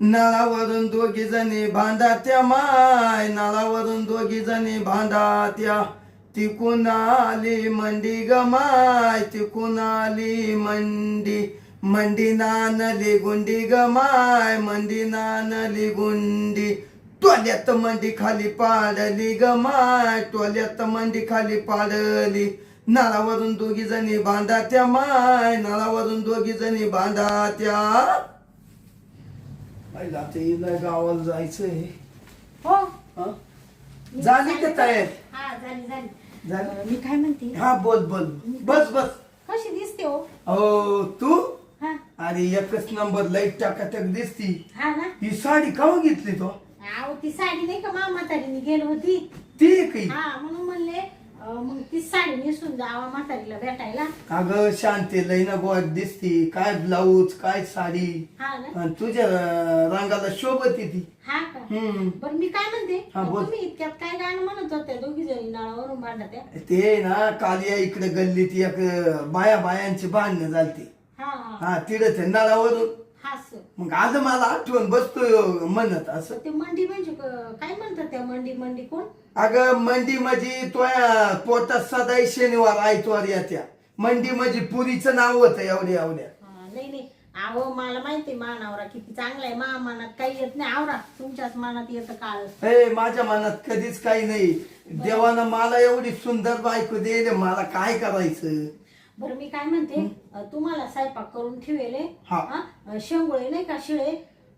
नळावरून दोघी जणी बांधात्या माय नळावरून दोघी जणी बांधात्या तिकून आली मंडी गमाय तिकून आली मंडी. मंडी नानली गुंडी ग माय मंडी नानली गुंडी. टोल्यात मंडी खाली पाडली ग माय टोल्यात मंडी खाली पाडली. नळावरून दोघी जणी बांधात्या माय नळावरून दोघी जणी बांधात्या पहिला ते गावाला जायचंय. हो? हं? झाली का तयार? हा झाली झाली. झाली? अं, मी काय म्हणते? हा बोल बोल. बस बस. कशी दिसते हो? हो तू? हा. अरे एकच नंबर लाइट टाकाटक दिसती. हा ना? ही साडी काव घेतली तो? अहो ती साडी नाही का मामा गेली होती? ती काही हा म्हणून म्हणले मग ती साडी नेसून जावा म्हातारीला भेटायला. अगं शांती लई ना गोड दिसती. काय ब्लाऊज काय साडी? हा ना? आणि तुझ्या रंगाला शोभत ती. हा का? हम्म. बरं मी काय म्हणते? हा, बोल. तुम्ही इतक्यात काय गाणं म्हणत होत्या? दोघी जणी नळावरून भांडत्या. ते ना काल या इकडे गल्लीत एक बाया बायांची भांडणं झालती. हा हा. हा ते नळावरून. हा सर. मग आज मला आठवण बसतो म्हणत असं. ते मंडी म्हणजे क- काय म्हणतात त्या मंडी मंडी कोण? अगं मंडी म्हणजे तोया पोटात सदाई शनिवार आयतवार येत्या. मंडी म्हणजे पुरीचं नाव होतं एवढ्या एवढ्या. हा, नाही नाही. अहो मला माहिती मानावरा किती चांगला आहे. मा मनात काही येत नाही. आवरा तुमच्याच मनात येतं काळ. ए माझ्या मनात कधीच काही नाही. देवानं मला एवढी सुंदर बायको दिली मला काय करायचं? बरं मी काय म्हणते अं, तुम्हाला स्वयंपाक करून ठेवेले हा. हा? शेंगुळे नाही का शिळे?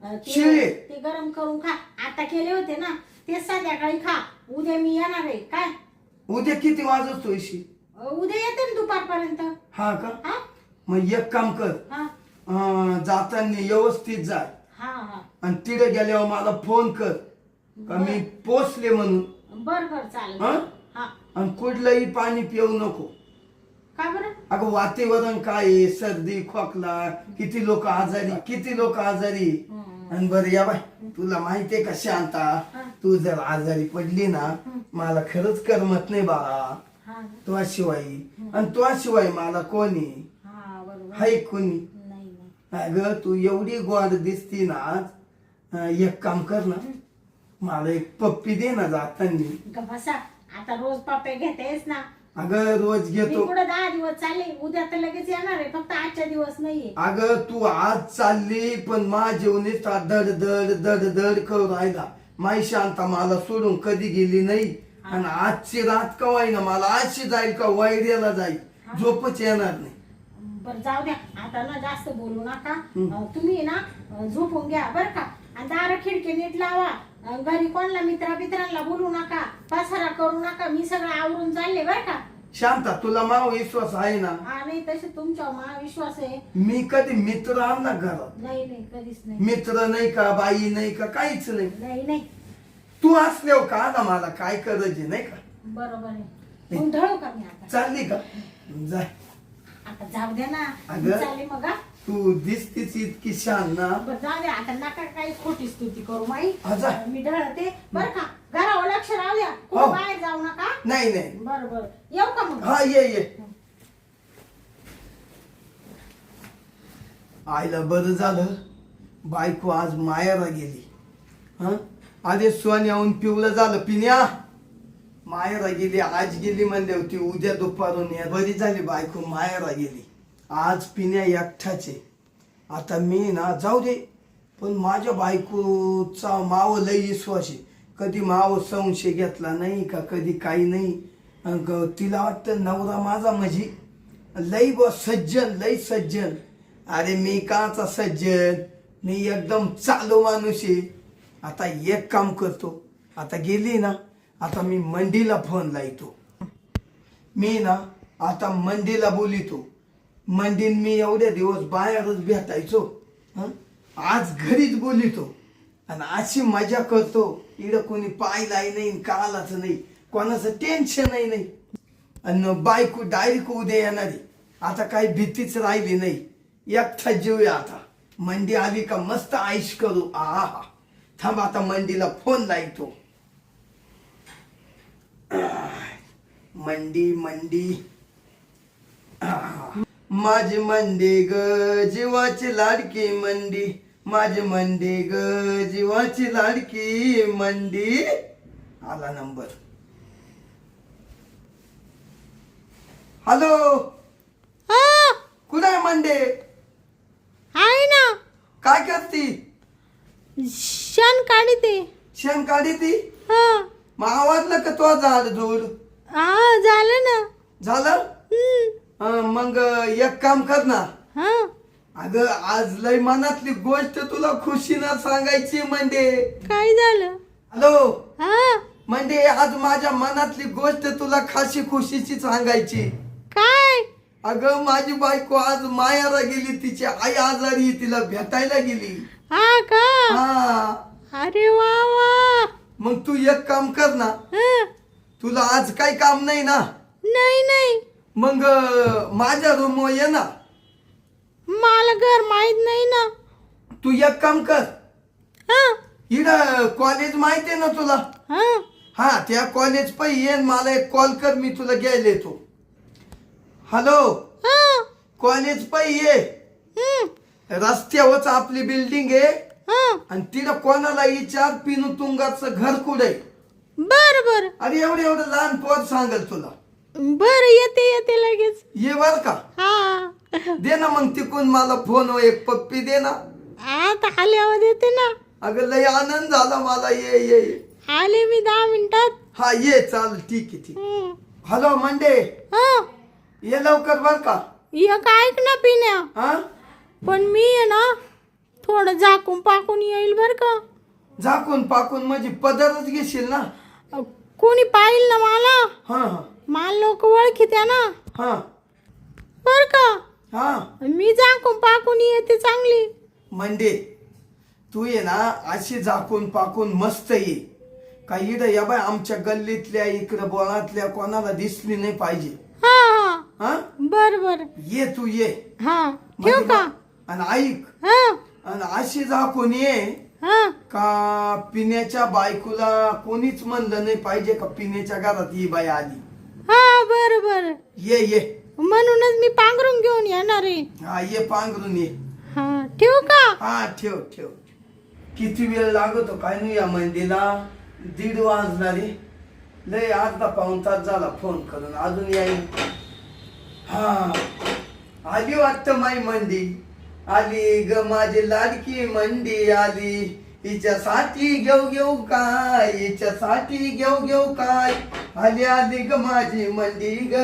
अं, ते- शिळे? ते गरम करून खा. आता केले होते ना ते संध्याकाळी खा. उद्या मी येणार आहे. काय? उद्या किती वाजत अं, उद्या येते ना दुपारपर्यंत. हा का? हा? मग एक काम कर. हा. अं, जाताना व्यवस्थित जाय. हा हा. आणि तिथे गेल्यावर मला फोन कर. का मी पोचले म्हणून. बर बर चालेल. हा? हा. आणि कुठलंही पाणी पिऊ नको. का बरं? अगं वातावरण काय आहे? सर्दी खोकला किती लोक आजारी किती लोक आजारी. आणि बरं या बाय. तुला माहितीये का शांता? हा. तू जर आजारी पडली ना मला खरंच करमत नाही बाळा. हा. शिवाय आणि तुझ्या शिवाय मला कोणी? हा बरोबर. हाय कोणी? नाही नाही. अगं तू एवढी गोड दिसती ना आज अं, एक काम कर ना. मला एक पप्पी दे ना जातानी. बसा. आता रोज पापे घेतेस ना. अगं रोज मी घेतो. पुढे दहा दिवस चालले? उद्या तर लगेच येणार आहे. फक्त आजच्या दिवस नाहीये. अगं तू आज चालली पण मा जेवणीच धड धड धड धड करू राहिला. माई शांता मला सोडून कधी गेली नाही. आणि आजची रात कवाय ना मला आजची जाईल का वायऱ्याला जाईल. झोपच येणार नाही. बर जाऊ द्या. आता ना जास्त बोलू नका. अं, तुम्ही ना झोपून घ्या बर का. आणि दार खिडकी नीट लावा. अं, घरी कोणला मित्रा मित्रांना बोलू नका. पसारा करू नका. मी सगळं आवरून चालले बर का. शांता तुला माव विश्वास आहे ना? हा नाही तसे तुमच्या मा विश्वास आहे. मी कधी मित्र आणला घरात. नाही नाही कधीच नाही. मित्र नाही का बाई नाही का काहीच नाही. नाही नाही. तू असल्यावर का ना मला काय करायचे नाही का? बरोबर आहे. मग ढळू का मी आता? चालली का? जाय. आता जाऊ द्या ना. अगं. चालले मग हा. तू दिसतीस इतकी शान ना बरं जाऊ द्या आता नका काही खोटी स्तुती करू माई. मी ढळते. बरं का? घरावर लक्ष राहू द्या. हो. कुठं बाहेर जाऊ नका. नाही नाही. बरं बरं. येऊ का मग? हा ये ये. आईला बरं झालं. बायको आज मायाला गेली. हं? आधी सोन येऊन पिवलं झालं पिण्या. मायाला गेली आज गेली म्हणले होती उद्या दुपारून या. बरी झाली बायको मायाला गेली. आज पिण्या एकठाचे आता मी ना जाऊ दे. पण माझ्या बायकोचा माव लई विश्वास. आहे कधी माव संशय घेतला नाही का कधी काही नाही. तिला वाटतं नवरा माझा म्हणजे लई ब सज्जन लई सज्जन. अरे मी काचा सज्जन? मी एकदम चालू माणूस आहे. आता एक काम करतो. आता गेली ना आता मी मंडीला फोन लावतो मी ना आता मंडीला बोलितो. मंडीन मी एवढ्या दिवस बाहेरच भेटायचो आज घरीच बोलितो. आणि अशी मजा करतो. इकडं कोणी पाहिलाही नाही कालाच नाही कोणाचं टेन्शनही नाही. आणि बायको डायरेक्ट उद्या येणारी. आता काही भीतीच राहिली नाही. एकटा जीवया आता. मंडी आली का मस्त आईश करू. आहा. थांब आता मंडीला फोन लावतो. मंडी मंडी. माझी मंडी ग जीवाची लाडकी मंडी माझी मंडी ग जीवाची लाडकी मंडी आला नंबर. हॅलो? हा कुठे आहे मंडे आहे ना. काय करती? क्षण काढी ते शेण काढी ती हा. मग आवडलं का तो झाड झुड हा झालं ना. झालं? मग एक काम कर ना. हा? अगं आज लय मनातली गोष्ट तुला खुशीनं सांगायची म्हणजे. काय झालं? हॅलो? हा? म्हणजे आज माझ्या मनातली गोष्ट तुला खाशी खुशीची सांगायची. काय? अगं माझी बायको आज मायाला गेली तिची आई आजारी तिला भेटायला गेली. हा का? हा. अरे वा वा. मग तू एक काम कर ना. हा. तुला आज काही काम नाही ना? नाही नाही. मग माझ्या रूम ये ना. मला घर माहीत नाही ना. तू एक काम कर. हा. इकडं कॉलेज माहिती आहे ना तुला? हा. हा त्या कॉलेज पै ये न मला एक कॉल कर मी तुला घ्यायला येतो. हॅलो हा. कॉलेज पै ये. हम्म. रस्त्यावरच आपली बिल्डिंग आहे. हा. आणि तिथं कोणाला विचार पिनू तुंगाचं घर कुठे बर बर. अरे एवढं एवढं लहान पोर सांगल तुला. बर येते येते लगेच. ये बर का? हा. दे ना मग तिकून मला फोन एक पप्पी दे ना. आता आल्यावर देते ना. अगं लय आनंद झाला मला. ये ये ये. आले मी दहा मिनिटात. हा ये चाल ठीक आहे ठीक. हॅलो मंडे. हा. ये लवकर बर का? एक ऐक ना पिण्या हा? पण मी आहे ना थोडं झाकून पाकून येईल बर का? झाकून पाकून म्हणजे पदरच घेशील ना? कोणी पाहिल ना मला? हा हा. मला लोक ओळखीत्या ना. हा. बर का? हा. मी झाकून पाकून येते चांगली. मंडे तू ये ना अशी झाकून पाकून मस्त ये. काही इथं या बाय आमच्या गल्लीतल्या इकडं बोळातल्या कोणाला दिसली नाही पाहिजे. हा हा. हा? बर बर. ये तू ये. हा. ठेव म्हणजे का आणि ऐक. हा. आणि अशी झाकून ये. हा. का पिण्याच्या बायकोला कोणीच म्हणलं नाही पाहिजे का पिण्याच्या घरात ही बाई आली? हा बर बर. ये ये. म्हणूनच मी पांघरून घेऊन येणार आहे. हा ये पांघरून ये. हा ठेवू का? हा ठेव ठेव. किती वेळ लागतो काय नाही या मंदिला? दीड वाजला रे लय अर्धा पाऊन तास झाला फोन करून. अजून येईल हा. आली वाटतं माई मंदी. आली ग माझी लाडकी मंदी आली. हिच्यासाठी घेऊ घेऊ काय हिच्यासाठी घेऊ घेऊ काय? आली ग माझी मंदी ग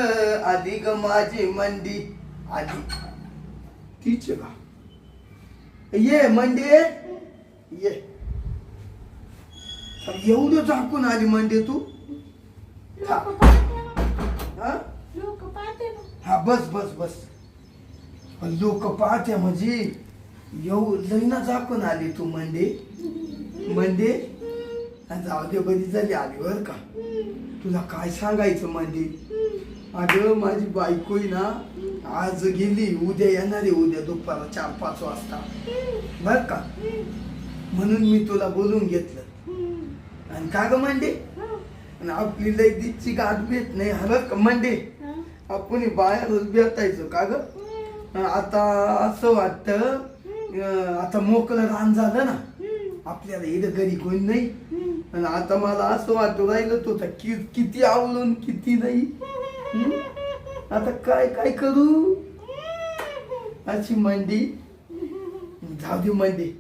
ग माझी मंदी आली. तीच का ये मंडे. ये. एवढं झाकून आली मंडे तू? हा? बस बस बस. लोक पाहते म्हणजे येऊ लईना झाकून आली तू मंडे. मंडे जाऊ दे बरी झाली आली बरं का? तुला काय सांगायचं म्हणजे अगं माझी बायको आहे ना आज गेली उद्या येणार आहे उद्या दुपारा चार पाच वाजता. बर का? म्हणून मी तुला बोलून घेतलं. आणि का ग मांडे आणि आपली लय दिसची गाठ भेट नाही हरत का मंडे आपण बाहेरच भेटायचो का ग? आता असं वाटतं आता मोकळं रान झालं ना आपल्याला इथं घरी कोणी नाही. आणि आता मला असं वाटू राहिलं तो किती आवडून किती नाही? आता काय काय करू? अशी मंडी. जाऊ दे मंडी.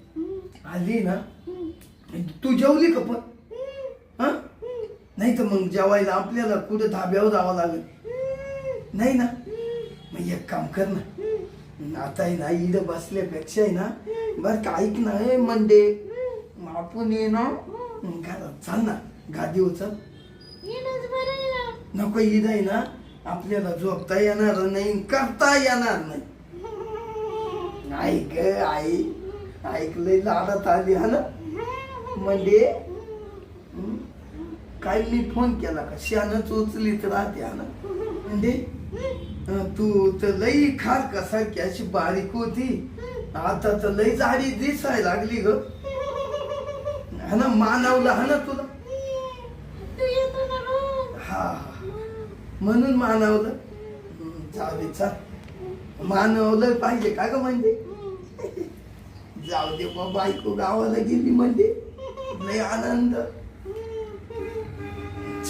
आली ना. तू जेवली का पण? हा? नाही तर मग जेवायला आपल्याला कुठं धाब्यावर जावं लागेल? नाही ना? मग एक काम कर ना. आता आहे ना इथं बसल्यापेक्षा आहे ना बरं का ऐक ना मंडे. आपण ये ना घरात चाल ना गादीवर चल येणंच बरं आहे ना. नको ना आपल्याला झोपता येणार नाही करता येणार नाही ऐक आई ऐकलंय लाडत आली हा ना म्हणजे हं? काय मी फोन केला का शानच उचलीत राहते हा ना म्हणजे तू तर लई खार कसारखी अशी बारीक होती आता तर लई जाडी दिसायला लागली ग हा ना मानवलं हा ना तुला. हा. म्हणून मानवलं. जाऊ दे चाल. मानवलं पाहिजे का ग म्हणजे? जाऊ दे बा बायको गावाला गेली म्हणजे. लय आनंद.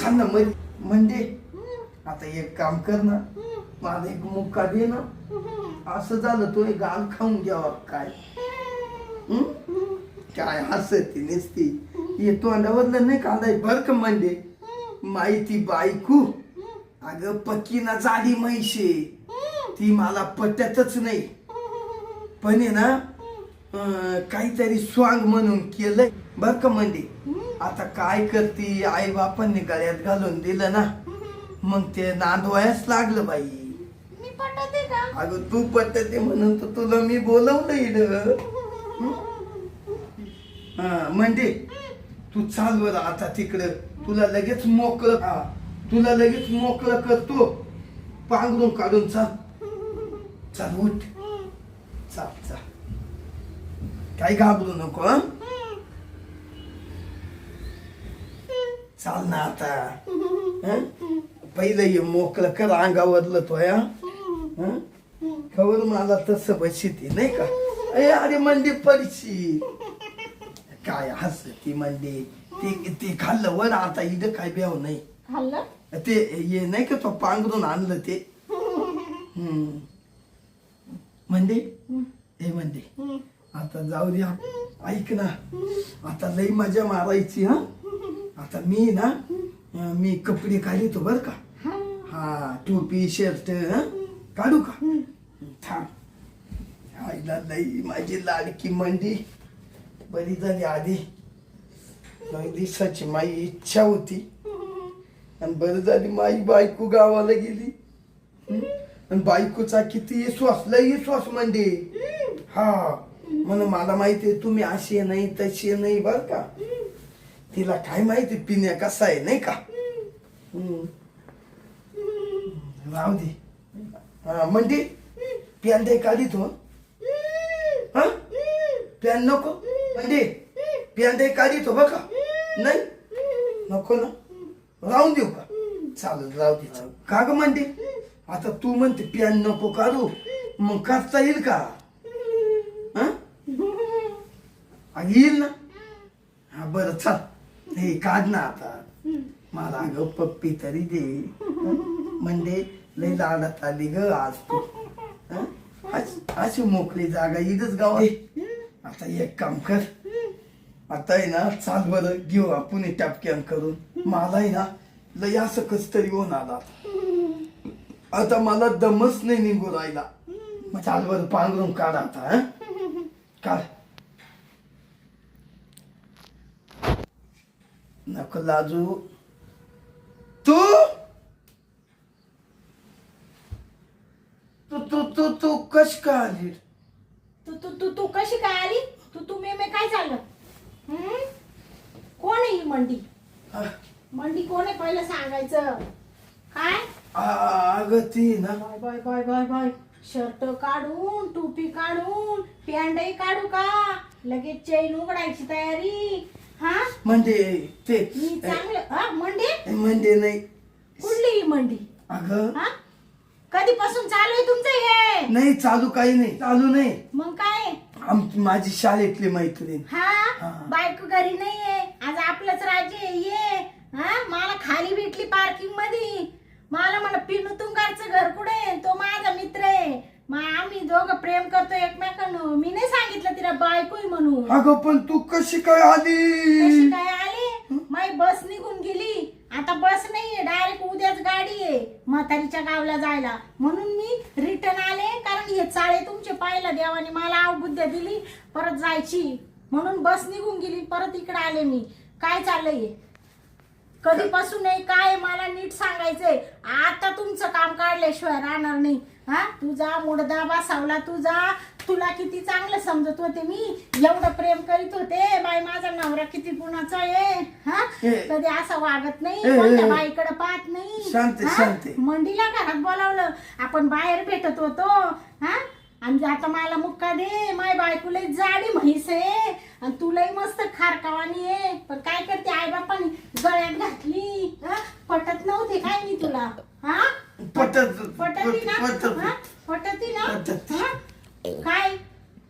छान ना म्हणजे म्हणजे आता एक काम कर ना. माझा एक मुक्का दे ना. असं झालं तो एक गाल खाऊन घ्यावा काय? काय हसती नसती. हे तोंडावरलं नाही कांदा बर का म्हणजे? माहिती बायकू. अगं पक्की ना जाडी म्हैशे. ती मला पटतच नाही. पण आहे ना काहीतरी स्वांग म्हणून केलंय. बर का म्हणजे? आता काय करती? आई बापांनी गळ्यात घालून दिलं ना. मग ते नांदवायच लागलं बाई. अगं तू पटते म्हणून तर तुला मी बोलवलं इड. म्हणजे तू चाल बरं आता तिकडं. तुला लगेच मोकळं हा. तुला लगेच मोकळं करतो. पांघरून काढून चाल. चाल उठ. चाल चाल. काही घाबरू नको हं? चाल ना आता. हं? पहिलं ये मोकळं कर अंगावरलं तो या? खबर मला तसं बसती नाही का? ए अरे मंडी पडशी काय हस ती मंडी ते ते खाल्लं वर आता इथं काय ब्याव नाही. खाल्लं? ते ये नाही का तो पांघरून आणलं ते? हम्म. हे म्हणजे आता जाऊ द्या ऐक ना. आता लई मजा मारायची हा? आता मी ना अं, मी कपडे काढतो बर का? हा. टोपी शर्ट काढू का? थांब. आईला लई माझी लाडकी मंडी बरी झाली आधी. लई दिवसाची माझी इच्छा होती. आणि बरं झाली माझी बायको गावाला गेली. आणि बायकोचा किती विश्वास लय विश्वास म्हणजे. हा म्हणून मला माहितीये तुम्ही अशी नाही तशी नाही बर का? तिला काय माहिती पिण्या कसा आहे नाही का? राहू दे. हा म्हणजे प्यान दे काढित हो. हा? पॅन नको? म्हणजे पियांदे काढी तो बघा. नाही? नको ना? राहून देऊ का? चालेल राहू दे चालू का ग म्हणते आता तू म्हणते पियान नको काढू. मग काढता येईल का? हा? येईल ना? हा बरं चल. हे काढ ना आता. मला अगं पप्पी तरी दे. म्हणजे लई लाडात आली ग आज तू. अशी- अशी मोकळी जागा इथंच गाव आता एक काम कर. आता आहे ना चाल बरं घेऊ आपण टॅपकॅन करून. मला आहे ना लय असं कस तरी होऊन आला. आता मला दमच नाही निघू राहिला. मग चाल बरं पांघरून काढ आता हं? काढ. नको लाजू. तू? तू तू तू तू कश का आली तू तू कशी काय आली? तू तू मे मे काय चाललं हम्म? कोण आहे ही मंडी? मंडी कोण आहे पहिलं सांगायचं? काय? अगं ती ना. Bye bye bye bye bye. Shirt काढून टोपी काढून पॅन्टही काढू का? लगेच चैन उघडायची तयारी. हा? म्हणजे ते मी चांगलं हा मंडी? म्हणजे नाही. कुठली ही मंडी? अगं हा? कधीपासून चालू आहे तुमचं हे? नाही चालू काही नाही चालू नाही. मग काय? आमची माझी शाळेतली मैत्रीण. हा. बायको घरी नाहीये. आज आपलंच राज्य ये. हा? मला खाली भेटली पार्किंगमध्ये मला म्हणा पिनू तुंगारचं घर कुठे तो माझा मित्र आहे. मग आम्ही दोघं प्रेम करतो एकमेकांना. मी नाही सांगितलं तिला बायको म्हणून. अगं पण तू कशी काय कशी आली काय आली? माई बस निघून गेली. आता बस नाहीये डायरेक्ट उद्याच गाडी आहे म्हातारीच्या गावला जायला. म्हणून मी रिटर्न आले कारण हे चाळे तुमचे पाहिलं देवाने मला अवबुद्ध दिली परत जायची. म्हणून बस निघून गेली परत इकडे आले मी. काय चाललंय कधीपासून आहे काय मला नीट सांगायचंय. आता तुमचं काम काढल्याशिवाय राहणार नाही. हा? तुझा मुडदा बसावला तुझा तुला किती चांगलं समजत होते मी. एवढं प्रेम करीत होते. बाई माझा नवरा किती गुणाचा आहे. हा? ए. कधी असं वागत नाही. ए, ए, कोणत्या ए. बाईकडे पाहत नाही. हा? शांत. मंडीला घरात बोलावलं. आपण बाहेर भेटत होतो. हा? आणि आता मला मुक्का दे. माय बायकोला जाडी म्हैस आहे. आणि तुलाही मस्त खारकावानी आहे. पण काय करते आई बापाने गळ्यात घातली. हा? पटत नव्हते काय मी तुला? हा? पटत पटती ना? पटत हा? पटती ना? पटत. हा? काय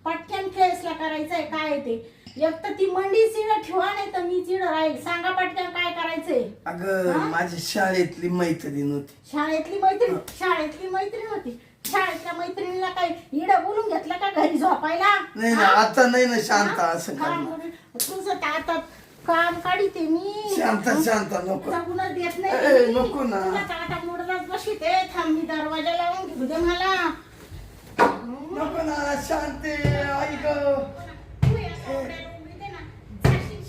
पटक्यान केस तमाशा करायचंय काय ते? एक तर ती मंडी चिड ठेवा नाही तर मी चिड राहील. सांगा पटकन काय करायचंय. अगं हा? माझी शाळेतली मैत्रीण होती. शाळेतली मैत्रीण? शाळेतली मैत्रीण होती. शाळेतल्या मैत्रिणीला काय इड बोलून घेतलं का घरी झोपायला? नाही ना हा? आता नाही ना शांत हा? असं काम करणार तुझं तर आता काम काढीते मी. शांत शांत नको. जगूनच देत ए, नाही. नको ना. तुला आता मोडलाच बशीत आहे. थांब मी दरवाजा लावून घेऊ दे मला. नको ना शांती ऐक?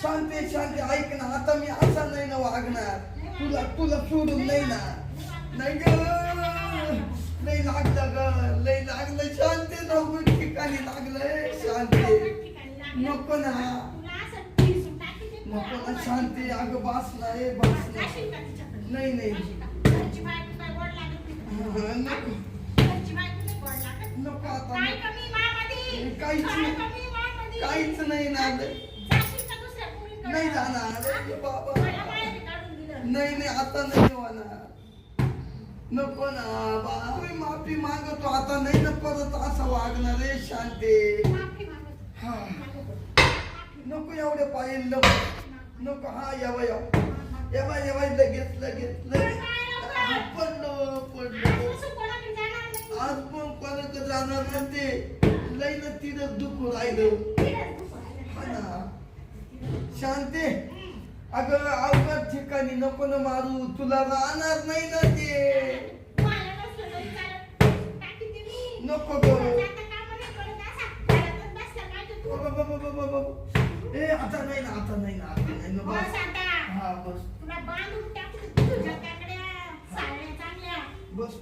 शांती शांती ऐक ना आता मी असा नाही ना वागणार तुला तुला सोडून नाही ना नाही ग लई लागलं ग लई लागलं शांती नको ठिकाणी लागलंय शांती. नको ना. नको ना शांती अगं बस ना ए बस? नाही नाही नाही. नको नको आता काय कमी मामध्ये? काहीच काय नाही. कमी मामध्ये? काहीच नाही ना ग. जाशील का दुसऱ्या पोरींकडे? नाही जाणार अरे बाबा मला माहेरी काढून दिलं. नाही नाही आता नाही होणार नको ना बा माफी मागतो आता नाही ना परत असं वागणार रे शांती माफी मागत. हा मागत. नको एवढे पाहिजे नको नको हा यावा यावा यावा यावा लगेच लगेच लगेच म्हणते लई ना तिथं दुःख राहिलं. हा ना शांती अगं अवघड ठिकाणी नको ना मारू तुला राहणार नाही ना ते. नको ग तू. बाबा, बाबा, बाबा, बाबा. ए आता नाही ना आता नाही ना आता नाही ना बस. हा बस. बस